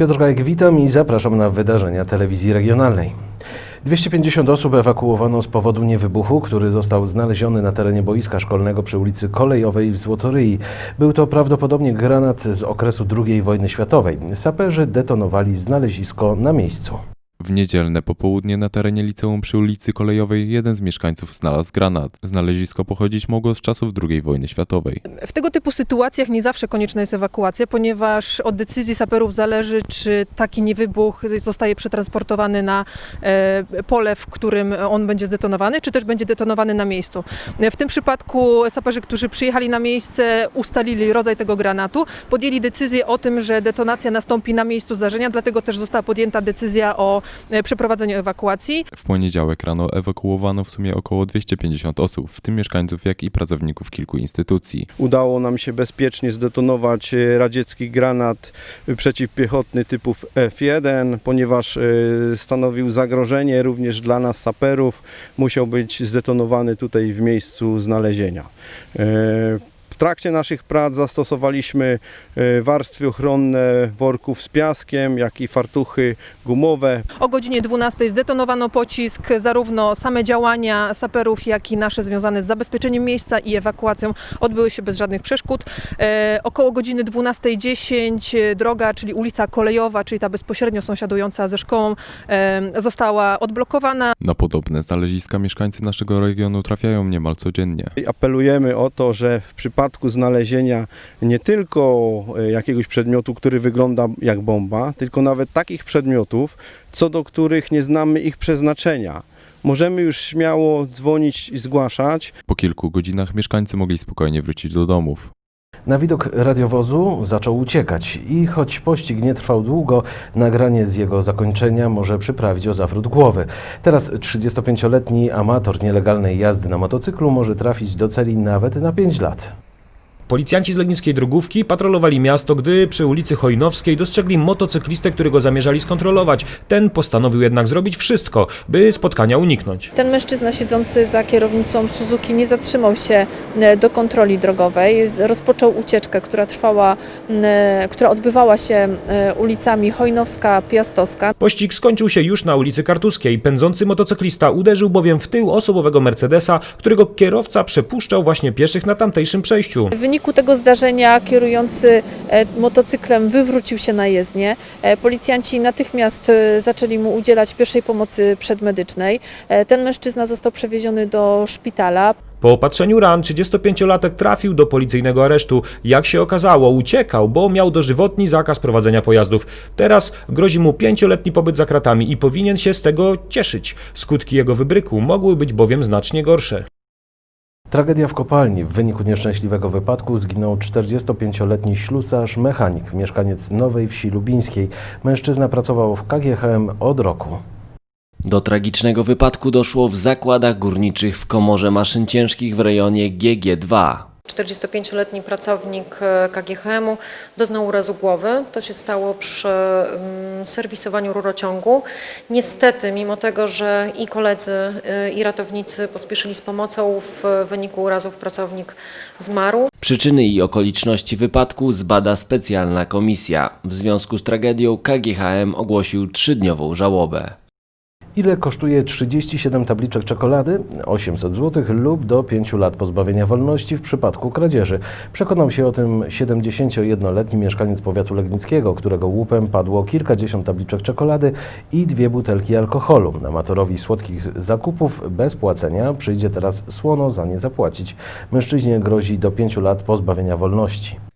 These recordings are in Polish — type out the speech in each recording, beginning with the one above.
Piotr Kajek, witam i zapraszam na wydarzenia telewizji regionalnej. 250 osób ewakuowano z powodu niewybuchu, który został znaleziony na terenie boiska szkolnego przy ulicy Kolejowej w Złotoryi. Był to prawdopodobnie granat z okresu II wojny światowej. Saperzy detonowali znalezisko na miejscu. W niedzielne popołudnie na terenie liceum przy ulicy Kolejowej jeden z mieszkańców znalazł granat. Znalezisko pochodzić mogło z czasów II wojny światowej. W tego typu sytuacjach nie zawsze konieczna jest ewakuacja, ponieważ od decyzji saperów zależy, czy taki niewybuch zostaje przetransportowany na e, pole, w którym on będzie zdetonowany, czy też będzie detonowany na miejscu. W tym przypadku saperzy, którzy przyjechali na miejsce, ustalili rodzaj tego granatu, podjęli decyzję o tym, że detonacja nastąpi na miejscu zdarzenia, dlatego też została podjęta decyzja o przeprowadzeniu ewakuacji. W poniedziałek rano ewakuowano w sumie około 250 osób, w tym mieszkańców, jak i pracowników kilku instytucji. Udało nam się bezpiecznie zdetonować e, radziecki granat e, przeciwpiechotny typu F1, ponieważ e, stanowił zagrożenie również dla nas saperów. Musiał być zdetonowany tutaj w miejscu znalezienia. W trakcie naszych prac zastosowaliśmy e, warstwy ochronne worków z piaskiem, jak i fartuchy gumowe. O godzinie 12 zdetonowano pocisk. Zarówno same działania saperów, jak i nasze związane z zabezpieczeniem miejsca i ewakuacją odbyły się bez żadnych przeszkód. E, około godziny 12.10 e, droga, czyli ulica Kolejowa, czyli ta bezpośrednio sąsiadująca ze szkołą, została odblokowana. Na podobne znaleziska mieszkańcy naszego regionu trafiają niemal codziennie. Apelujemy o to, że w przypadku znalezienia nie tylko e, jakiegoś przedmiotu, który wygląda jak bomba, tylko nawet takich przedmiotów, co do których nie znamy ich przeznaczenia. Możemy już śmiało dzwonić i zgłaszać. Po kilku godzinach mieszkańcy mogli spokojnie wrócić do domów. Na widok radiowozu zaczął uciekać i choć pościg nie trwał długo, nagranie z jego zakończenia może przyprawić o zawrót głowy. Teraz 35-letni amator nielegalnej jazdy na motocyklu może trafić do celi nawet na 5 lat. Policjanci z legnickiej drogówki patrolowali miasto, gdy przy ulicy Chojnowskiej dostrzegli motocyklistę, którego zamierzali skontrolować. Ten postanowił jednak zrobić wszystko, by spotkania uniknąć. Ten mężczyzna siedzący za kierownicą Suzuki nie zatrzymał się e, do kontroli drogowej. Rozpoczął ucieczkę, która trwała, e, która odbywała się e, ulicami Chojnowska, Piastowska. Pościg skończył się już na ulicy Kartuskiej. Pędzący motocyklista uderzył bowiem w tył osobowego Mercedesa, którego kierowca przepuszczał właśnie pieszych na tamtejszym przejściu. Wyniku tego zdarzenia kierujący e, motocyklem wywrócił się na jezdnię. E, Policjanci natychmiast e, zaczęli mu udzielać pierwszej pomocy przedmedycznej. Ten mężczyzna został przewieziony do szpitala. Po opatrzeniu ran 35-latek trafił do policyjnego aresztu. Jak się okazało, uciekał, bo miał dożywotni zakaz prowadzenia pojazdów. Teraz grozi mu pięcioletni pobyt za kratami i powinien się z tego cieszyć. Skutki jego wybryku mogły być bowiem znacznie gorsze. Tragedia w kopalni. W wyniku nieszczęśliwego wypadku zginął 45-letni ślusarz, mechanik, mieszkaniec Nowej Wsi Lubińskiej. Mężczyzna pracował w KGHM od roku. Do tragicznego wypadku doszło w zakładach górniczych w komorze maszyn ciężkich w rejonie GG2. 45-letni pracownik e, KGHM-u doznał urazu głowy. To się stało przy mm, serwisowaniu rurociągu. Niestety, mimo tego, że i koledzy, e, i ratownicy pospieszyli z pomocą, w wyniku urazów pracownik zmarł. Przyczyny i okoliczności wypadku zbada specjalna komisja. W związku z tragedią KGHM ogłosił trzydniową żałobę. Ile kosztuje 37 tabliczek czekolady? 800 zł lub do 5 lat pozbawienia wolności w przypadku kradzieży. Przekonał się o tym 71-letni mieszkaniec powiatu legnickiego, którego łupem padło kilkadziesiąt tabliczek czekolady i dwie butelki alkoholu. Amatorowi słodkich zakupów bez płacenia przyjdzie teraz słono za nie zapłacić. Mężczyźnie grozi do 5 lat pozbawienia wolności.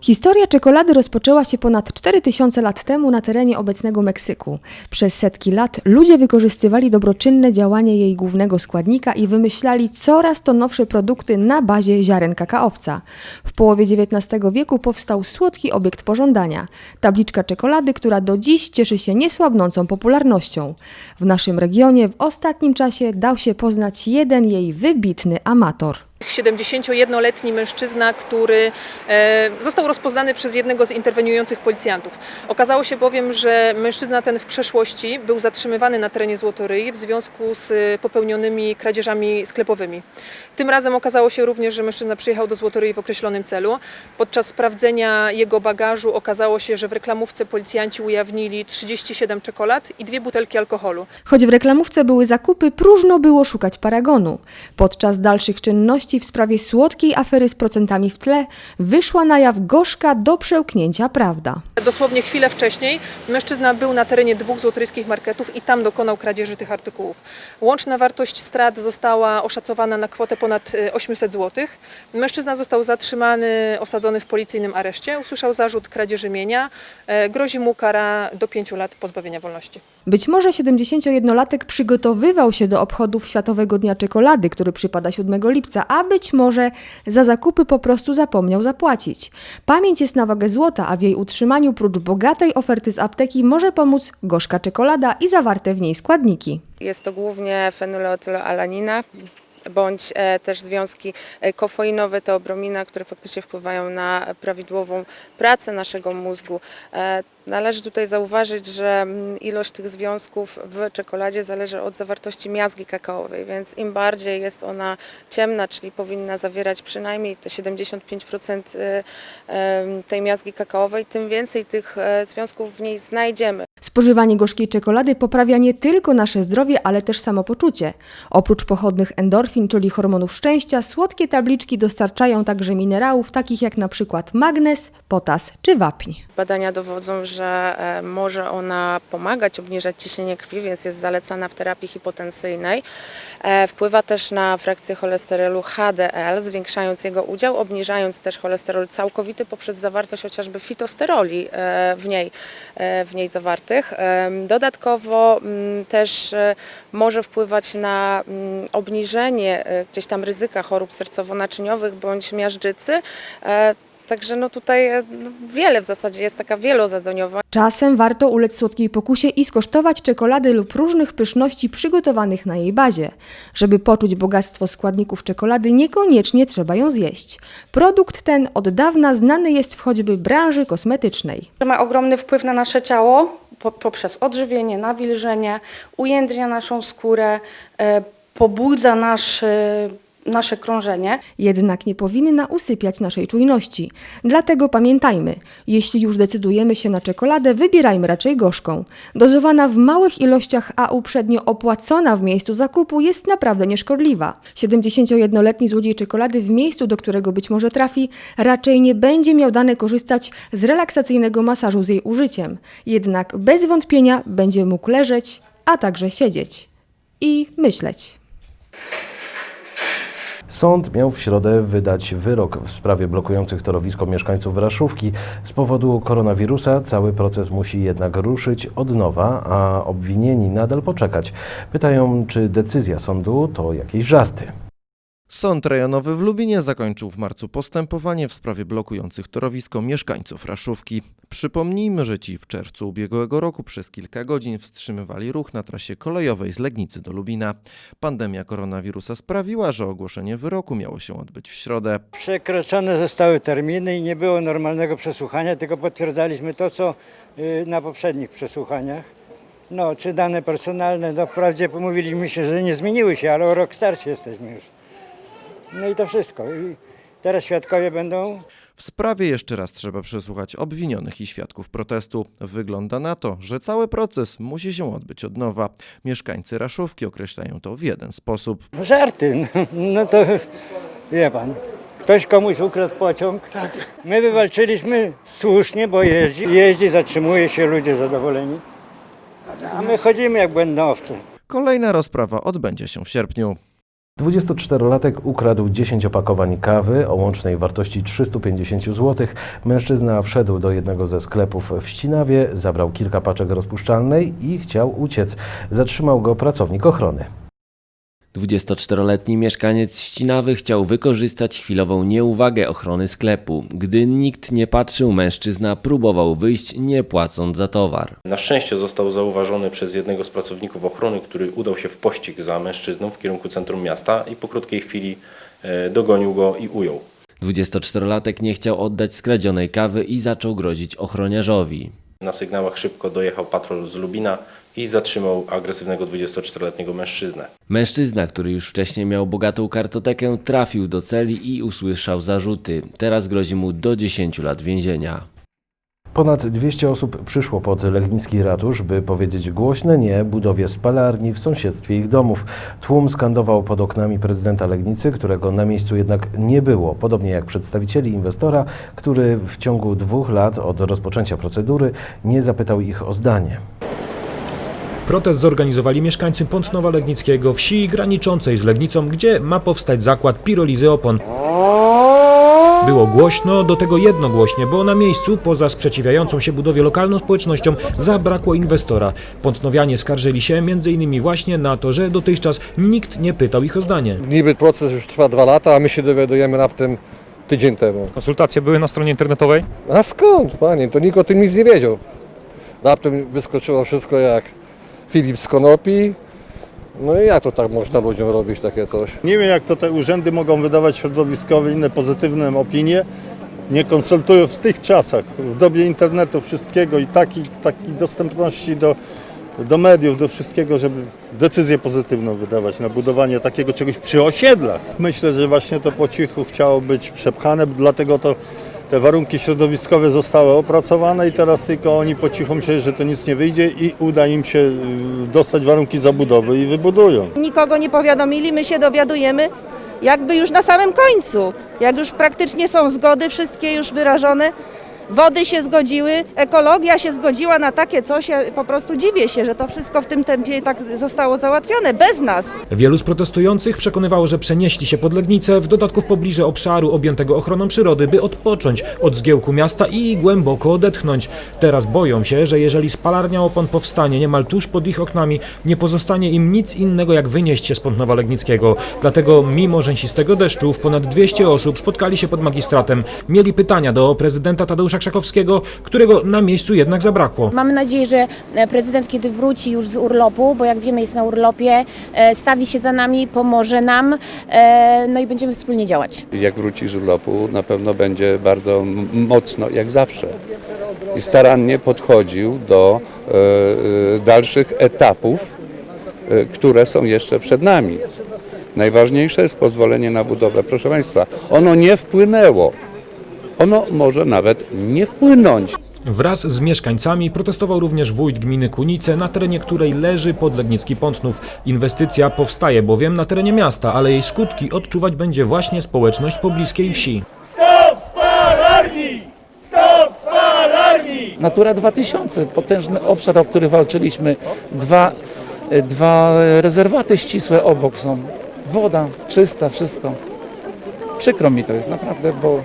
Historia czekolady rozpoczęła się ponad 4000 lat temu na terenie obecnego Meksyku. Przez setki lat ludzie wykorzystywali dobroczynne działanie jej głównego składnika i wymyślali coraz to nowsze produkty na bazie ziaren kakaowca. W połowie XIX wieku powstał słodki obiekt pożądania tabliczka czekolady, która do dziś cieszy się niesłabnącą popularnością. W naszym regionie w ostatnim czasie dał się poznać jeden jej wybitny amator. 71-letni mężczyzna, który e, został rozpoznany przez jednego z interweniujących policjantów. Okazało się bowiem, że mężczyzna ten w przeszłości był zatrzymywany na terenie Złotoryi w związku z e, popełnionymi kradzieżami sklepowymi. Tym razem okazało się również, że mężczyzna przyjechał do Złotoryi w określonym celu. Podczas sprawdzenia jego bagażu okazało się, że w reklamówce policjanci ujawnili 37 czekolad i dwie butelki alkoholu. Choć w reklamówce były zakupy, próżno było szukać paragonu. Podczas dalszych czynności w sprawie słodkiej afery z procentami w tle wyszła na jaw gorzka do przełknięcia prawda. Dosłownie chwilę wcześniej mężczyzna był na terenie dwóch złotoryskich marketów i tam dokonał kradzieży tych artykułów. Łączna wartość strat została oszacowana na kwotę ponad e, 800 zł. Mężczyzna został zatrzymany, osadzony w policyjnym areszcie. Usłyszał zarzut kradzieży mienia. E, Grozi mu kara do 5 lat pozbawienia wolności. Być może 71-latek przygotowywał się do obchodów Światowego Dnia Czekolady, który przypada 7 lipca, a być może za zakupy po prostu zapomniał zapłacić. Pamięć jest na wagę złota, a w jej utrzymaniu prócz bogatej oferty z apteki może pomóc gorzka czekolada i zawarte w niej składniki. Jest to głównie fenyletyloalanina bądź e, też związki e, kofeinowe, teobromina, które faktycznie wpływają na prawidłową pracę naszego mózgu. Należy tutaj zauważyć, że mm, ilość tych związków w czekoladzie zależy od zawartości miazgi kakaowej, więc im bardziej jest ona ciemna, czyli powinna zawierać przynajmniej te 75% e, em, tej miazgi kakaowej, tym więcej tych e, związków w niej znajdziemy. Spożywanie gorzkiej czekolady poprawia nie tylko nasze zdrowie, ale też samopoczucie. Oprócz pochodnych endorfin, czyli hormonów szczęścia, słodkie tabliczki dostarczają także minerałów takich jak na przykład magnez, potas czy wapń. Badania dowodzą, że e, może ona pomagać obniżać ciśnienie krwi, więc jest zalecana w terapii hipotensyjnej. E, Wpływa też na frakcję cholesterolu HDL, zwiększając jego udział, obniżając też cholesterol całkowity poprzez zawartość chociażby fitosteroli e, w niej, w niej zawartych. Dodatkowo mm, też może wpływać na mm, obniżenie gdzieś tam ryzyka chorób sercowo-naczyniowych bądź miażdżycy. Także no tutaj e, no wiele w zasadzie jest taka wielozadaniowa. Czasem warto ulec słodkiej pokusie i skosztować czekolady lub różnych pyszności przygotowanych na jej bazie. Żeby poczuć bogactwo składników czekolady, niekoniecznie trzeba ją zjeść. Produkt ten od dawna znany jest w choćby branży kosmetycznej. Ma ogromny wpływ na nasze ciało po, poprzez odżywienie, nawilżenie, ujędrnia naszą skórę, e, pobudza nasz, e, nasze krążenie. Jednak nie powinna usypiać naszej czujności. Dlatego pamiętajmy, jeśli już decydujemy się na czekoladę, wybierajmy raczej gorzką. Dozowana w małych ilościach, a uprzednio opłacona w miejscu zakupu jest naprawdę nieszkodliwa. 71-letni złodziej czekolady w miejscu, do którego być może trafi, raczej nie będzie miał dane korzystać z relaksacyjnego masażu z jej użyciem. Jednak bez wątpienia będzie mógł leżeć, a także siedzieć i myśleć. Sąd miał w środę wydać wyrok w sprawie blokujących torowisko mieszkańców Raszówki. Z powodu koronawirusa cały proces musi jednak ruszyć od nowa, a obwinieni nadal poczekać. Pytają, czy decyzja sądu to jakieś żarty. Sąd rejonowy w Lubinie zakończył w marcu postępowanie w sprawie blokujących torowisko mieszkańców Raszówki. Przypomnijmy, że ci w czerwcu ubiegłego roku przez kilka godzin wstrzymywali ruch na trasie kolejowej z Legnicy do Lubina. Pandemia koronawirusa sprawiła, że ogłoszenie wyroku miało się odbyć w środę. Przekroczone zostały terminy i nie było normalnego przesłuchania, tylko potwierdzaliśmy to, co y, na poprzednich przesłuchaniach. No, czy dane personalne, no wprawdzie mówiliśmy się, że nie zmieniły się, ale o rok starsi jesteśmy już. No i to wszystko. I teraz świadkowie będą W sprawie jeszcze raz trzeba przesłuchać obwinionych i świadków protestu. Wygląda na to, że cały proces musi się odbyć od nowa. Mieszkańcy Raszówki określają to w jeden sposób. żarty. No, no to wie pan. Ktoś komuś ukradł pociąg. My wywalczyliśmy słusznie, bo jeździ, jeździ, zatrzymuje się, ludzie zadowoleni. A my chodzimy jak błędne owce. Kolejna rozprawa odbędzie się w sierpniu. 24-latek ukradł 10 opakowań kawy o łącznej wartości 350 zł. Mężczyzna wszedł do jednego ze sklepów w Ścinawie, zabrał kilka paczek rozpuszczalnej i chciał uciec. Zatrzymał go pracownik ochrony. 24-letni mieszkaniec Ścinawy chciał wykorzystać chwilową nieuwagę ochrony sklepu. Gdy nikt nie patrzył, mężczyzna próbował wyjść, nie płacąc za towar. Na szczęście został zauważony przez jednego z pracowników ochrony, który udał się w pościg za mężczyzną w kierunku centrum miasta i po krótkiej chwili e, dogonił go i ujął. 24-latek nie chciał oddać skradzionej kawy i zaczął grozić ochroniarzowi. Na sygnałach szybko dojechał patrol z Lubina i zatrzymał agresywnego 24-letniego mężczyznę. Mężczyzna, który już wcześniej miał bogatą kartotekę, trafił do celi i usłyszał zarzuty. Teraz grozi mu do 10 lat więzienia. Ponad 200 osób przyszło pod Legnicki ratusz, by powiedzieć głośne nie budowie spalarni w sąsiedztwie ich domów. Tłum skandował pod oknami prezydenta Legnicy, którego na miejscu jednak nie było, podobnie jak przedstawicieli inwestora, który w ciągu dwóch lat od rozpoczęcia procedury nie zapytał ich o zdanie. Protest zorganizowali mieszkańcy Pątnowa Legnickiego, wsi graniczącej z Legnicą, gdzie ma powstać zakład pirolizy opon. Było głośno, do tego jednogłośnie, bo na miejscu, poza sprzeciwiającą się budowie lokalną społecznością, zabrakło inwestora. Pątnowianie skarżyli się m.in. właśnie na to, że dotychczas nikt nie pytał ich o zdanie. Niby proces już trwa dwa lata, a my się dowiadujemy raptem tydzień temu. Konsultacje były na stronie internetowej? A skąd, panie? To nikt o tym nic nie wiedział. Raptem wyskoczyło wszystko jak Filip z Konopi. No i jak to tak można ludziom robić takie coś? Nie wiem, jak to te urzędy mogą wydawać środowiskowe inne pozytywne opinie. Nie konsultują w tych czasach, w dobie internetu wszystkiego i takiej taki dostępności do, do mediów, do wszystkiego, żeby decyzję pozytywną wydawać na budowanie takiego czegoś przy osiedlach. Myślę, że właśnie to po cichu chciało być przepchane, dlatego to te warunki środowiskowe zostały opracowane i teraz tylko oni po cichu myśleli, że to nic nie wyjdzie i uda im się y, dostać warunki zabudowy i wybudują. Nikogo nie powiadomili, my się dowiadujemy jakby już na samym końcu. Jak już praktycznie są zgody, wszystkie już wyrażone, wody się zgodziły, ekologia się zgodziła na takie coś, ja po prostu dziwię się, że to wszystko w tym tempie tak zostało załatwione, bez nas. Wielu z protestujących przekonywało, że przenieśli się pod Legnicę, w dodatku w pobliże obszaru objętego ochroną przyrody, by odpocząć od zgiełku miasta i głęboko odetchnąć. Teraz boją się, że jeżeli spalarnia opon powstanie niemal tuż pod ich oknami, nie pozostanie im nic innego jak wynieść się z Pątnowa Legnickiego. Dlatego mimo rzęsistego deszczu w ponad 200 osób spotkali się pod magistratem. Mieli pytania do prezydenta Tadeusza Krzakowskiego, którego na miejscu jednak zabrakło. Mamy nadzieję, że e, prezydent, kiedy wróci już z urlopu, bo jak wiemy jest na urlopie, e, stawi się za nami, pomoże nam, e, no i będziemy wspólnie działać. Jak wróci z urlopu, na pewno będzie bardzo mocno, jak zawsze, i starannie podchodził do dalszych etapów, które są jeszcze przed nami. Najważniejsze jest pozwolenie na budowę. Proszę Państwa, ono nie wpłynęło. Ono może nawet nie wpłynąć. Wraz z mieszkańcami protestował również wójt gminy Kunice, na terenie której leży podlegnicki Pątnów. Inwestycja powstaje bowiem na terenie miasta, ale jej skutki odczuwać będzie właśnie społeczność pobliskiej wsi. Stop spalarni! Stop spalarni! Natura 2000, potężny obszar, o który walczyliśmy. Dwa, e, dwa rezerwaty ścisłe obok są. Woda czysta, wszystko. Przykro mi to jest naprawdę, bo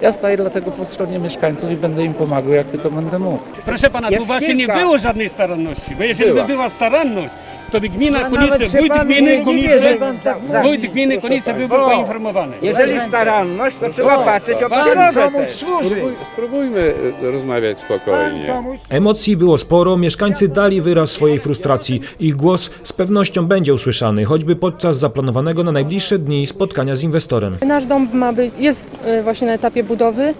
ja staję dlatego po stronie mieszkańców i będę im pomagał, jak tylko będę mógł. Proszę pana, tu Jest właśnie kilka. nie było żadnej staranności, bo jeżeli Była. by była staranność, to by gmina Ja Konice, się wójt gminy nie- Konice, pan tak wójt gminy Konice byłby O. poinformowany. Jeżeli staranność, to trzeba patrzeć o Pan przyrodę komuś też. Spróbuj, spróbujmy e, rozmawiać spokojnie. Emocji było sporo, mieszkańcy dali wyraz swojej frustracji. Ich głos z pewnością będzie usłyszany, choćby podczas zaplanowanego na najbliższe dni spotkania z inwestorem. Nasz dom ma być, jest y, właśnie na etapie budowy.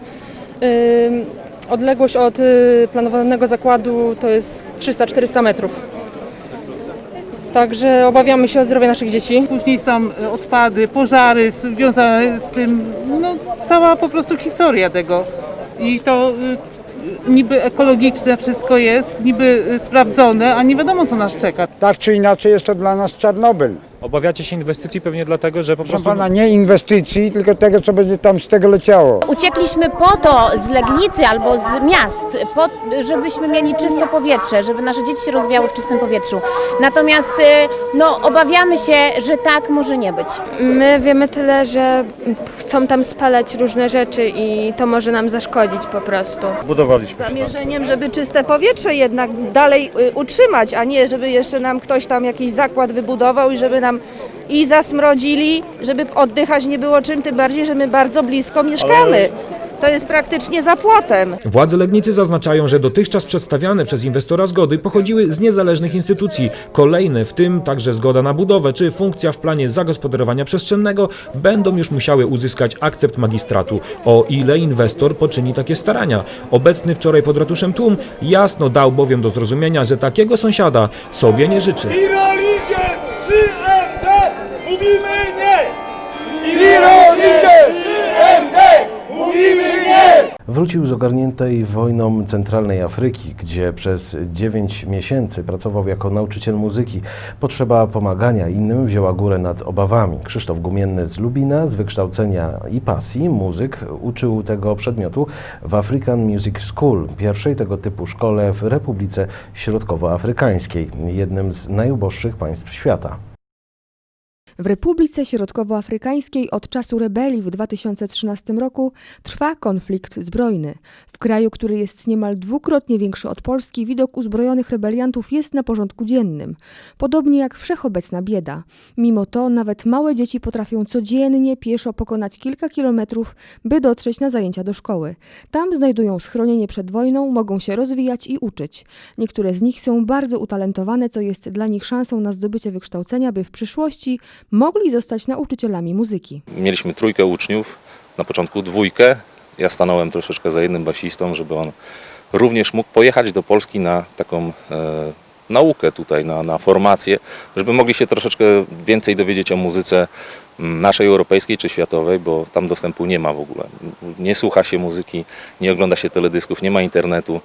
Odległość od y, planowanego zakładu to jest 300-400 metrów. Także obawiamy się o zdrowie naszych dzieci. Później są e, odpady, pożary związane z tym, no cała po prostu historia tego. I to y, niby ekologiczne wszystko jest, niby y, sprawdzone, a nie wiadomo co nas czeka. Tak czy inaczej jest to dla nas Czarnobyl. Obawiacie się inwestycji pewnie dlatego, że po Proszę prostu... pana, nie inwestycji, tylko tego, co będzie tam z tego leciało. Uciekliśmy po to z Legnicy albo z miast, po, żebyśmy mieli czyste powietrze, żeby nasze dzieci się rozwijały w czystym powietrzu. Natomiast e, no, obawiamy się, że tak może nie być. My wiemy tyle, że chcą tam spalać różne rzeczy i to może nam zaszkodzić po prostu. Budowaliśmy. Zamierzeniem, żeby czyste powietrze jednak dalej y, utrzymać, a nie żeby jeszcze nam ktoś tam jakiś zakład wybudował i żeby nam i zasmrodzili, żeby oddychać nie było czym, tym bardziej, że my bardzo blisko mieszkamy. To jest praktycznie za płotem. Władze Legnicy zaznaczają, że dotychczas przedstawiane przez inwestora zgody pochodziły z niezależnych instytucji. Kolejne, w tym także zgoda na budowę czy funkcja w planie zagospodarowania przestrzennego, będą już musiały uzyskać akcept magistratu. O ile inwestor poczyni takie starania. Obecny wczoraj pod ratuszem tłum jasno dał bowiem do zrozumienia, że takiego sąsiada sobie nie życzy. Pirolizie z 3MD mówimy nie! Pirolizie z 3MD mówimy nie! Wrócił z ogarniętej wojną centralnej Afryki, gdzie przez 9 miesięcy pracował jako nauczyciel muzyki. Potrzeba pomagania innym wzięła górę nad obawami. Krzysztof Gumienny z Lubina, z wykształcenia i pasji muzyk, uczył tego przedmiotu w African Music School, pierwszej tego typu szkole w Republice Środkowoafrykańskiej, jednym z najuboższych państw świata. W Republice Środkowoafrykańskiej od czasu rebelii w 2013 roku trwa konflikt zbrojny. W kraju, który jest niemal dwukrotnie większy od Polski, widok uzbrojonych rebeliantów jest na porządku dziennym. Podobnie jak wszechobecna bieda. Mimo to nawet małe dzieci potrafią codziennie pieszo pokonać kilka kilometrów, by dotrzeć na zajęcia do szkoły. Tam znajdują schronienie przed wojną, mogą się rozwijać i uczyć. Niektóre z nich są bardzo utalentowane, co jest dla nich szansą na zdobycie wykształcenia, by w przyszłości mogli zostać nauczycielami muzyki. Mieliśmy trójkę uczniów, na początku dwójkę. Ja stanąłem troszeczkę za jednym basistą, żeby on również mógł pojechać do Polski na taką e, naukę tutaj, na, na formację, żeby mogli się troszeczkę więcej dowiedzieć o muzyce naszej europejskiej czy światowej, bo tam dostępu nie ma w ogóle. Nie słucha się muzyki, nie ogląda się teledysków, nie ma internetu,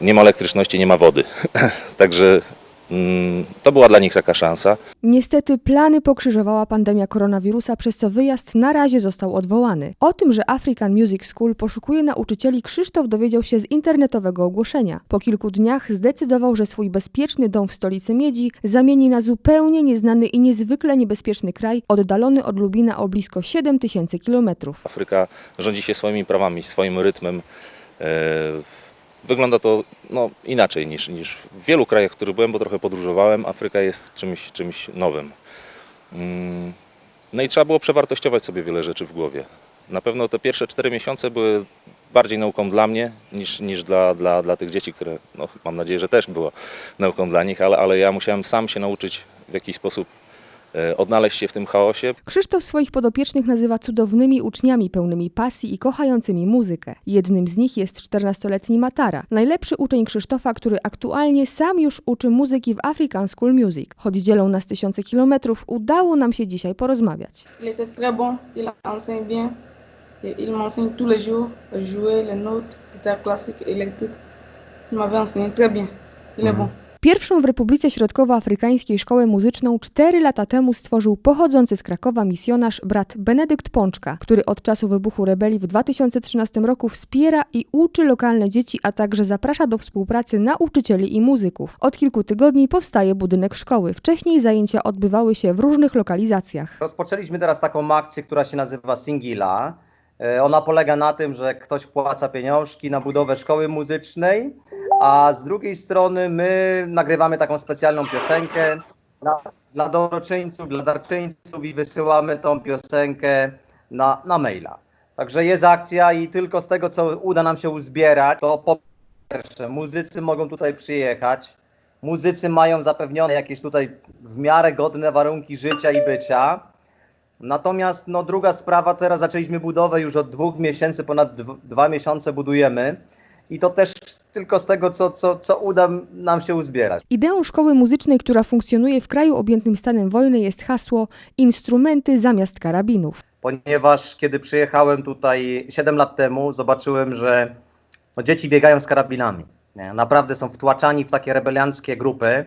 nie ma elektryczności, nie ma wody. Także to była dla nich taka szansa. Niestety plany pokrzyżowała pandemia koronawirusa, przez co wyjazd na razie został odwołany. O tym, że African Music School poszukuje nauczycieli, Krzysztof dowiedział się z internetowego ogłoszenia. Po kilku dniach zdecydował, że swój bezpieczny dom w stolicy Miedzi zamieni na zupełnie nieznany i niezwykle niebezpieczny kraj, oddalony od Lubina o blisko 7 tysięcy kilometrów. Afryka rządzi się swoimi prawami, swoim rytmem. E, Wygląda to no, inaczej niż, niż w wielu krajach, w których byłem, bo trochę podróżowałem. Afryka jest czymś, czymś nowym. Mm, No i trzeba było przewartościować sobie wiele rzeczy w głowie. Na pewno te pierwsze cztery miesiące były bardziej nauką dla mnie niż, niż dla, dla, dla tych dzieci, które no, mam nadzieję, że też było nauką dla nich, ale, ale ja musiałem sam się nauczyć w jakiś sposób odnaleźć się w tym chaosie. Krzysztof swoich podopiecznych nazywa cudownymi uczniami pełnymi pasji i kochającymi muzykę. Jednym z nich jest 14-letni Matara, najlepszy uczeń Krzysztofa, który aktualnie sam już uczy muzyki w African School Music. Choć dzielą nas tysiące kilometrów, udało nam się dzisiaj porozmawiać. Il était très bon, il enseigne bien. Et il m'enseigne tous les jours à jouer les notes, guitare classique électrique. Il m'avait enseigné très bien. Il est bon. Pierwszą w Republice Środkowoafrykańskiej szkołę muzyczną cztery lata temu stworzył pochodzący z Krakowa misjonarz brat Benedykt Pączka, który od czasu wybuchu rebelii w 2013 roku wspiera i uczy lokalne dzieci, a także zaprasza do współpracy nauczycieli i muzyków. Od kilku tygodni powstaje budynek szkoły. Wcześniej zajęcia odbywały się w różnych lokalizacjach. Rozpoczęliśmy teraz taką akcję, która się nazywa Singila. E, Ona polega na tym, że ktoś wpłaca pieniążki na budowę szkoły muzycznej, a z drugiej strony my nagrywamy taką specjalną piosenkę na, dla dobroczyńców, dla darczyńców i wysyłamy tą piosenkę na, na maila. Także jest akcja i tylko z tego, co uda nam się uzbierać, to po pierwsze muzycy mogą tutaj przyjechać, muzycy mają zapewnione jakieś tutaj w miarę godne warunki życia i bycia. Natomiast no, druga sprawa, teraz zaczęliśmy budowę już od dwóch miesięcy, ponad dw- dwa miesiące budujemy i to też tylko z tego, co, co, co uda nam się uzbierać. Ideą szkoły muzycznej, która funkcjonuje w kraju objętym stanem wojny jest hasło Instrumenty zamiast karabinów. Ponieważ kiedy przyjechałem tutaj 7 lat temu, zobaczyłem, że no, dzieci biegają z karabinami. Naprawdę są wtłaczani w takie rebelianckie grupy.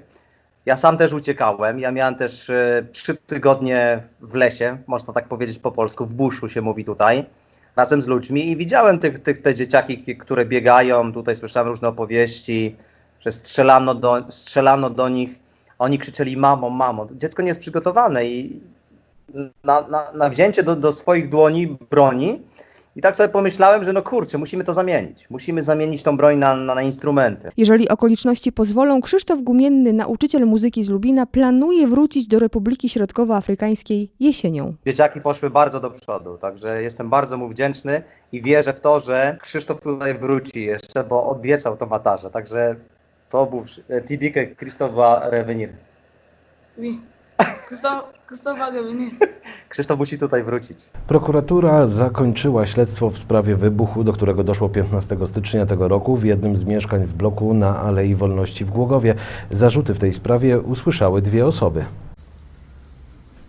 Ja sam też uciekałem. Ja miałem też e, trzy tygodnie w lesie, można tak powiedzieć po polsku, w buszu się mówi tutaj, razem z ludźmi i widziałem tych, tych, te dzieciaki, ki- które biegają. Tutaj słyszałem różne opowieści, że strzelano do, strzelano do nich. Oni krzyczeli mamo, mamo. Dziecko nie jest przygotowane i na, na, na wzięcie do, do swoich dłoni broni I tak sobie pomyślałem, że no kurczę, musimy to zamienić. Musimy zamienić tą broń na, na, na instrumenty. Jeżeli okoliczności pozwolą, Krzysztof Gumienny, nauczyciel muzyki z Lubina, planuje wrócić do Republiki Środkowoafrykańskiej jesienią. Dzieciaki poszły bardzo do przodu, także jestem bardzo mu wdzięczny i wierzę w to, że Krzysztof tutaj wróci jeszcze, bo obiecał to Matarze. Także to był Tidike Krzysztofa Revenir. Oui. Revenir. Krzysztof musi tutaj wrócić. Prokuratura zakończyła śledztwo w sprawie wybuchu, do którego doszło 15 stycznia tego roku w jednym z mieszkań w bloku na Alei Wolności w Głogowie. Zarzuty w tej sprawie usłyszały dwie osoby.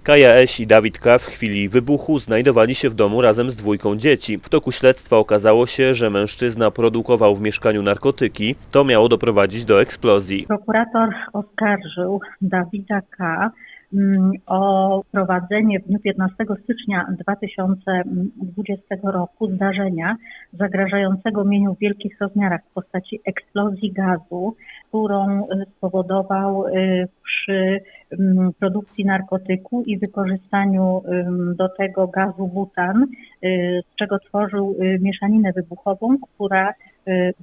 Kaja Eś i Dawid K. w chwili wybuchu znajdowali się w domu razem z dwójką dzieci. W toku śledztwa okazało się, że mężczyzna produkował w mieszkaniu narkotyki. To miało doprowadzić do eksplozji. Prokurator oskarżył Dawida K. mm, o prowadzenie w dniu 15 stycznia 2020 roku zdarzenia zagrażającego mieniu w wielkich rozmiarach w postaci eksplozji gazu, którą y, spowodował y, przy mm, produkcji narkotyku i wykorzystaniu do tego gazu butan, y, z czego tworzył mieszaninę wybuchową, która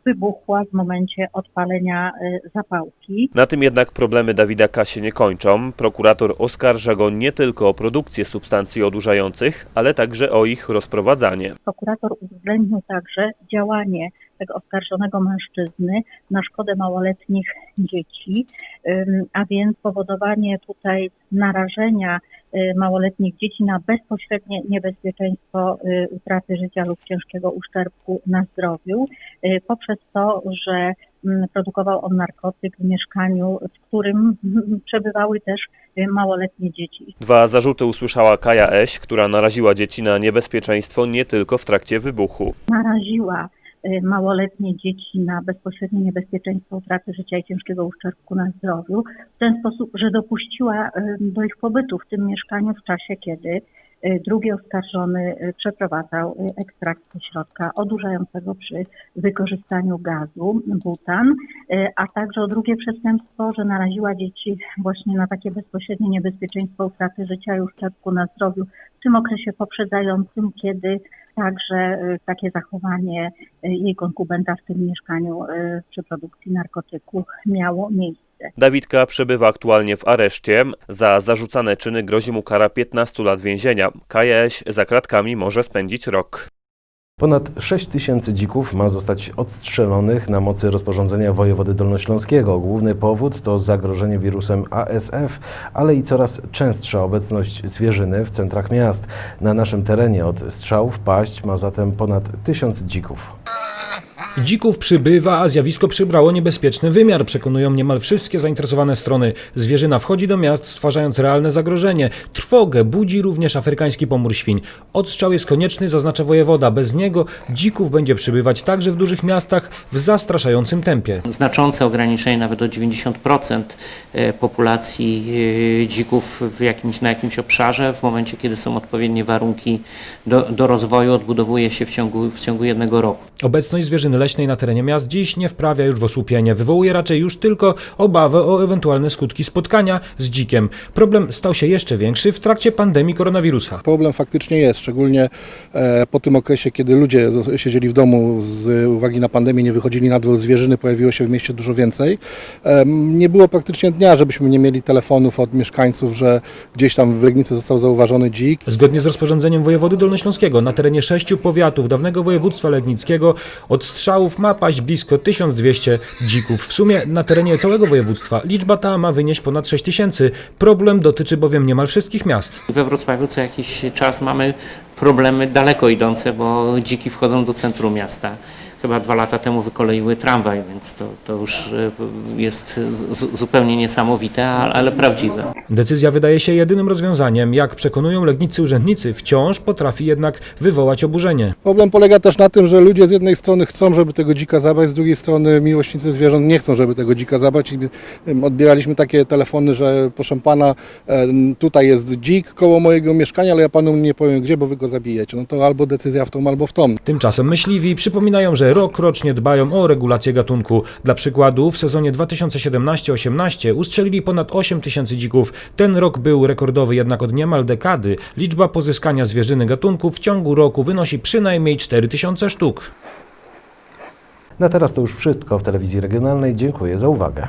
wybuchła w momencie odpalenia y, zapałki. Na tym jednak problemy Dawida K. się nie kończą. Prokurator oskarża go nie tylko o produkcję substancji odurzających, ale także o ich rozprowadzanie. Prokurator uwzględnił także działanie tego oskarżonego mężczyzny na szkodę małoletnich dzieci, a więc powodowanie tutaj narażenia y, małoletnich dzieci na bezpośrednie niebezpieczeństwo y, utraty życia lub ciężkiego uszczerbku na zdrowiu, y, poprzez to, że mm, produkował on narkotyk w mieszkaniu, w którym przebywały też y, małoletnie dzieci. Dwa zarzuty usłyszała Kaja Eś, która naraziła dzieci na niebezpieczeństwo nie tylko w trakcie wybuchu. naraziła y, małoletnie dzieci na bezpośrednie niebezpieczeństwo utraty życia i ciężkiego uszczerbku na zdrowiu w ten sposób, że dopuściła y, do ich pobytu w tym mieszkaniu w czasie, kiedy y, drugi oskarżony y, przeprowadzał y, ekstrakcję środka odurzającego przy wykorzystaniu gazu, butan, y, a także o drugie przestępstwo, że naraziła dzieci właśnie na takie bezpośrednie niebezpieczeństwo utraty życia i uszczerbku na zdrowiu w tym okresie poprzedzającym, kiedy Także y, takie zachowanie y, jej konkubenta w tym mieszkaniu y, przy produkcji narkotyku miało miejsce. Dawid K. przebywa aktualnie w areszcie. Za zarzucane czyny grozi mu kara 15 lat więzienia. Eś za kratkami może spędzić rok. Ponad 6 tysięcy dzików ma zostać odstrzelonych na mocy rozporządzenia wojewody dolnośląskiego. Główny powód to zagrożenie wirusem ASF, ale i coraz częstsza obecność zwierzyny w centrach miast. Na naszym terenie od strzałów paść ma zatem ponad tysiąc dzików. Dzików przybywa, a zjawisko przybrało niebezpieczny wymiar, przekonują niemal wszystkie zainteresowane strony. Zwierzyna wchodzi do miast, stwarzając realne zagrożenie. Trwogę budzi również afrykański pomór świń. Odstrzał jest konieczny, zaznacza wojewoda. Bez niego dzików będzie przybywać także w dużych miastach w zastraszającym tempie. znaczące ograniczenie, nawet o 90% e, populacji e, dzików w jakimś, na jakimś obszarze, w momencie, kiedy są odpowiednie warunki do, do rozwoju, odbudowuje się w ciągu, w ciągu jednego roku. Obecność zwierzyny leśnej na terenie miast dziś nie wprawia już w osłupienie. Wywołuje raczej już tylko obawę o ewentualne skutki spotkania z dzikiem. Problem stał się jeszcze większy w trakcie pandemii koronawirusa. Problem faktycznie jest, szczególnie e, po tym okresie, kiedy ludzie siedzieli w domu z uwagi na pandemię, nie wychodzili na dwór, zwierzyny pojawiło się w mieście dużo więcej. Nie było praktycznie dnia, żebyśmy nie mieli telefonów od mieszkańców, że gdzieś tam w Legnicy został zauważony dzik. Zgodnie z rozporządzeniem wojewody dolnośląskiego na terenie sześciu powiatów dawnego województwa legnickiego od strzałów ma paść blisko 1200 dzików. W sumie na terenie całego województwa liczba ta ma wynieść ponad 6 tysięcy. Problem dotyczy bowiem niemal wszystkich miast. We Wrocławiu co jakiś czas mamy problemy daleko idące, bo dziki wchodzą do centrum miasta. Chyba dwa lata temu wykoleiły tramwaj, więc to, to już e, jest z, zupełnie niesamowite, ale prawdziwe. Decyzja wydaje się jedynym rozwiązaniem. Jak przekonują legnicy urzędnicy, wciąż potrafi jednak wywołać oburzenie. Problem polega też na tym, że ludzie z jednej strony chcą, żeby tego dzika zabrać, z drugiej strony miłośnicy zwierząt nie chcą, żeby tego dzika zabrać. I odbieraliśmy takie telefony, że proszę pana, tutaj jest dzik koło mojego mieszkania, ale ja panu nie powiem gdzie, bo wy go zabijecie. No to albo decyzja w tą, albo w tą. Tymczasem myśliwi przypominają, że rokrocznie dbają o regulację gatunku. Dla przykładu w sezonie 2017-18 ustrzelili ponad 8 tysięcy dzików. Ten rok był rekordowy, jednak od niemal dekady liczba pozyskania zwierzyny gatunku w ciągu roku wynosi przynajmniej 4 tysiące sztuk. Na teraz to już wszystko w telewizji regionalnej. Dziękuję za uwagę.